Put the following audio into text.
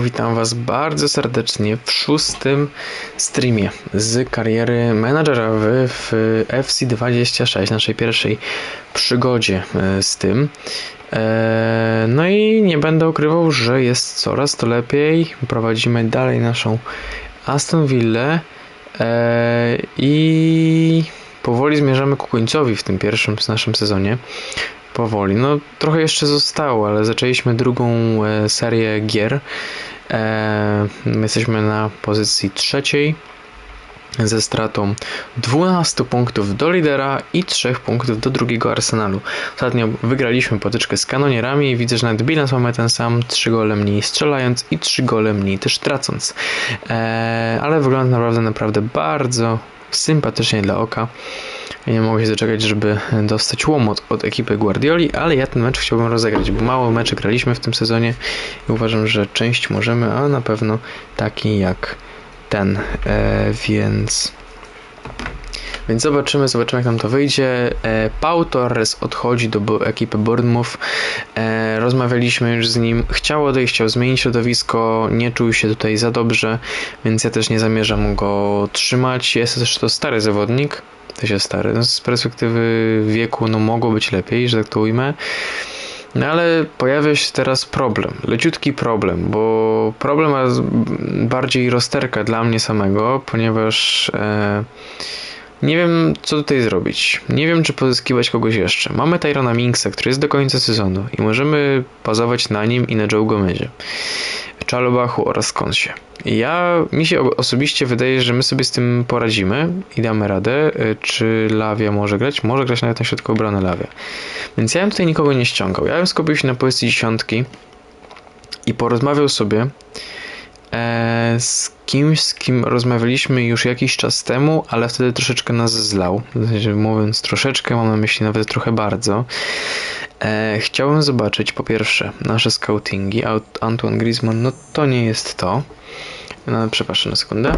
Witam Was bardzo serdecznie w szóstym streamie z kariery menadżera w, w FC26, naszej pierwszej przygodzie e, z tym. E, no i nie będę ukrywał, że jest coraz to lepiej. Prowadzimy dalej naszą Aston Villa e, i powoli zmierzamy ku końcowi w tym pierwszym naszym sezonie powoli. No trochę jeszcze zostało, ale zaczęliśmy drugą e, serię gier. E, jesteśmy na pozycji trzeciej ze stratą 12 punktów do lidera i 3 punktów do drugiego Arsenalu. Ostatnio wygraliśmy potyczkę z kanonierami i widzę, że nawet bilans mamy ten sam, 3 gole mniej strzelając i 3 gole mniej też tracąc. E, ale wygląda naprawdę, naprawdę bardzo sympatycznie dla oka. Ja nie mogę się doczekać, żeby dostać łomot od ekipy Guardioli, ale ja ten mecz chciałbym rozegrać, bo mało meczy graliśmy w tym sezonie i uważam, że część możemy, a na pewno taki jak ten, e, więc... Więc zobaczymy, zobaczymy jak nam to wyjdzie. E, Pau Torres odchodzi do ekipy Bournemouth. E, rozmawialiśmy już z nim. Chciał odejść, chciał zmienić środowisko. Nie czuł się tutaj za dobrze, więc ja też nie zamierzam go trzymać. Jest też to stary zawodnik. To się stary. No, z perspektywy wieku no mogło być lepiej, że tak to ujmę. No ale pojawia się teraz problem, leciutki problem, bo problem bardziej rozterka dla mnie samego, ponieważ e, nie wiem, co tutaj zrobić. Nie wiem, czy pozyskiwać kogoś jeszcze. Mamy Tyrona Minksa, który jest do końca sezonu i możemy bazować na nim i na Joe Gomezie, Czalobachu oraz Konsie. Ja, mi się osobiście wydaje, że my sobie z tym poradzimy i damy radę. Y, czy Lawia może grać? Może grać nawet na środku obrony Lawia. Więc ja bym tutaj nikogo nie ściągał. Ja bym skupił się na pozycji dziesiątki i porozmawiał sobie z kimś, z kim rozmawialiśmy już jakiś czas temu, ale wtedy troszeczkę nas zlał. Mówiąc troszeczkę, mam na myśli nawet trochę bardzo. E, chciałbym zobaczyć po pierwsze nasze scoutingi. Antoine Griezmann, no to nie jest to. No, przepraszam na sekundę.